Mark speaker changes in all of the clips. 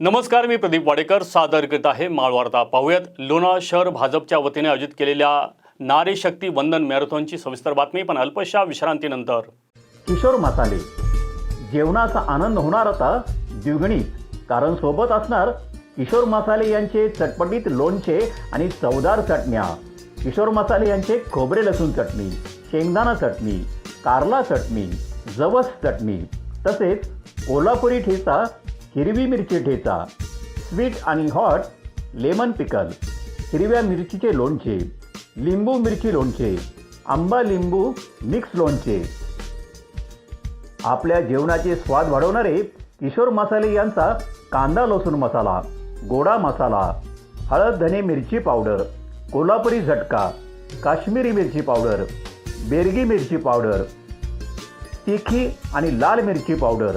Speaker 1: नमस्कार मी प्रदीप वाडेकर. सादर करीत आहे माळवार्ता. पाहूयात लोणावळा शहर भाजपच्या वतीने आयोजित केलेल्या नारी शक्ती वंदन मॅरेथॉनची सविस्तर बातमी. पण अल्पशा विश्रांतीनंतर.
Speaker 2: किशोर मसाले जेवणाचा आनंद होणार आता द्विगणित. कारण सोबत असणार किशोर मसाले यांचे चटपटीत लोणचे आणि चवदार चटण्या. किशोर मसाले यांचे खोबरे लसूण चटणी शेंगदाणा चटणी कारला चटणी जवस चटणी. तसेच कोल्हापुरी ठेचा हिरवी मिरची ठेचा स्वीट आणि हॉट लेमन पिकल हिरव्या मिरचीचे लोणचे लिंबू मिरची लोणचे आंबा लिंबू मिक्स लोणचे. आपल्या जेवणाचे स्वाद वाढवणारे किशोर मसाले यांचा कांदा लसूण मसाला गोडा मसाला हळद धने मिरची पावडर कोल्हापुरी झटका काश्मीरी मिरची पावडर बेरगी मिरची पावडर तिखी आणि लाल मिरची पावडर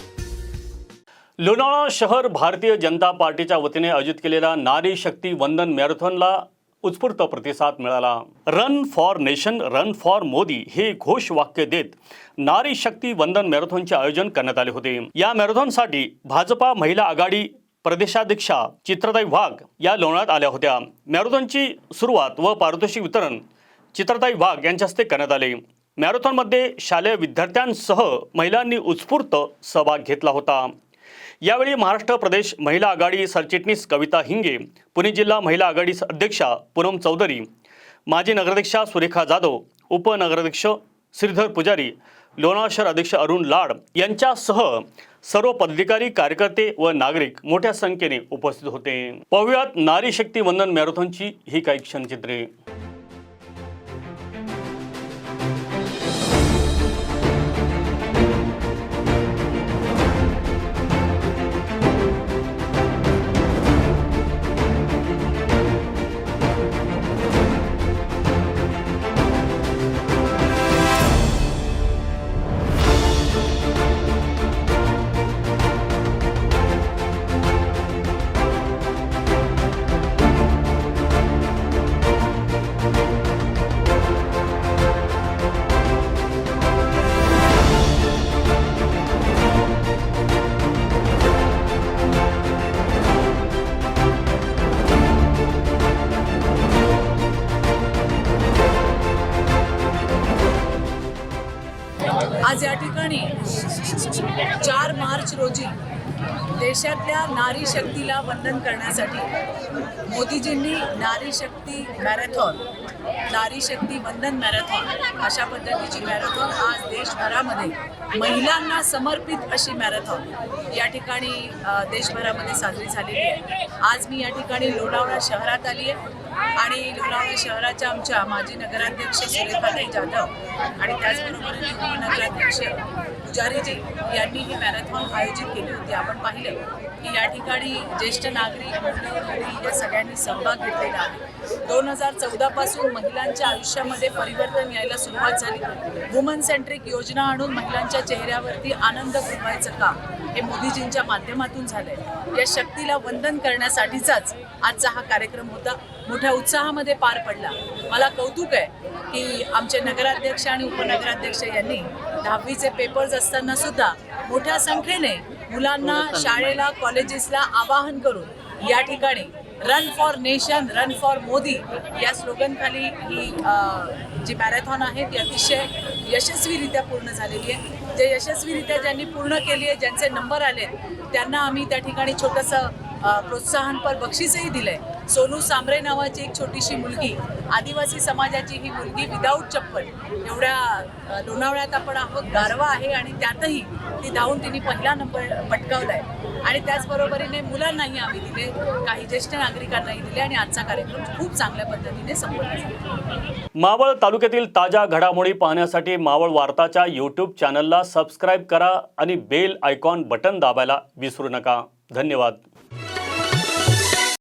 Speaker 1: लोणावळा शहर भारतीय जनता पार्टीच्या वतीने आयोजित केलेल्या नारी शक्ती वंदन मॅरेथॉनला उत्स्फूर्त प्रतिसाद मिळाला. Run for nation run for Modi हे घोष वाक्य देत नारी शक्ती वंदन मॅरेथॉनचे आयोजन करण्यात आले होते. या मॅरेथॉनसाठी भाजपा महिला आघाडी प्रदेशाध्यक्षा चित्रताई वाघ या लोणात आल्या होत्या. मॅरेथॉनची सुरुवात व पारितोषिक वितरण चित्रताई वाघ यांच्या हस्ते करण्यात आले. मॅरेथॉनमध्ये शालेय विद्यार्थ्यांसह महिलांनी उत्स्फूर्त सहभाग घेतला होता. यावेळी महाराष्ट्र प्रदेश महिला आघाडी सरचिटणीस कविता हिंगे पुणे जिल्हा महिला आघाडी अध्यक्षा पूनम चौधरी माजी नगराध्यक्षा सुरेखा जाधव उपनगराध्यक्ष श्रीधर पुजारी लोणावळा शहर अध्यक्ष अरुण लाड यांच्यासह सर्व पदाधिकारी कार्यकर्ते व नागरिक मोठ्या संख्येने उपस्थित होते. पाहुयात नारी शक्ती वंदन मॅरेथॉनची ही काही क्षणचित्रे.
Speaker 3: आज या ठिकाणी चार मार्च रोजी देशातल्या नारी शक्तीला वंदन करण्यासाठी मोदीजींनी नारी शक्ती मॅरेथॉन नारी शक्ती वंदन मॅरेथॉन अशा पद्धतीची मॅरेथॉन आज देशभरामध्ये महिलांना समर्पित अशी मॅरेथॉन या ठिकाणी देशभरामध्ये साजरी झालेली आहे. आज मी या ठिकाणी लोणावळा शहरात आली आहे आणि लोणावळा शहराच्या आमच्या माजी नगराध्यक्ष सुरेखाताई जाधव आणि त्याचबरोबर नगराध्यक्ष पुजारीजी यांनी ही मॅरेथॉन आयोजित केली होती. आपण पाहिलं. की या ठिकाणी ज्येष्ठ नागरिक मंडळी या सगळ्यांनी सहभाग घेतलेला आहे. दोन हजार चौदापासून महिलांच्या आयुष्यामध्ये परिवर्तन यायला सुरुवात झाली. वुमन सेंट्रिक योजना आणून महिलांच्या चेहऱ्यावरती आनंद फुलवायचं काम हे मोदीजींच्या माध्यमातून झालंय. या शक्तीला वंदन करण्यासाठीचाच आजचा हा कार्यक्रम होता. मोठ्या उत्साहामध्ये पार पडला. मला कौतुक आहे की आमचे नगराध्यक्ष आणि उपनगराध्यक्ष यांनी दहावीचे पेपर्स असताना सुद्धा मोठ्या संख्येने मुलांना शाळेला कॉलेजेसला आवाहन करून या ठिकाणी run for nation run for Modi या स्लोगनखाली ही जी मॅरेथॉन आहे ती अतिशय यशस्वीरित्या पूर्ण झालेली आहे. जे यशस्वीरित्या ज्यांनी पूर्ण केली आहे ज्यांचे नंबर आले त्यांना आम्ही त्या ठिकाणी छोटंसं प्रोत्साहनपर बक्षीसही दिलंय. सोनू सांबरे नावाची एक छोटीशी मुलगी आदिवासी समाजाची ही मुलगी विदाऊट चप्पल. एवढ्या लोणावळ्यात आपण आहोत गारवा आहे आणि त्यातही ती धावून तिने पहिला नंबर पटकावलाय. आणि त्याचबरोबरीने मुलांनाही आम्ही दिले काही ज्येष्ठ नागरिकांनाही दिले आणि आजचा कार्यक्रम खूप चांगल्या पद्धतीने संपन्न
Speaker 1: मावळ तालुक्यातील ताज्या घडामोडी पाहण्यासाठी मावळ वार्ताच्या यूट्यूब चॅनलला सबस्क्राईब करा आणि बेल आयकॉन बटन दाबायला विसरू नका. धन्यवाद.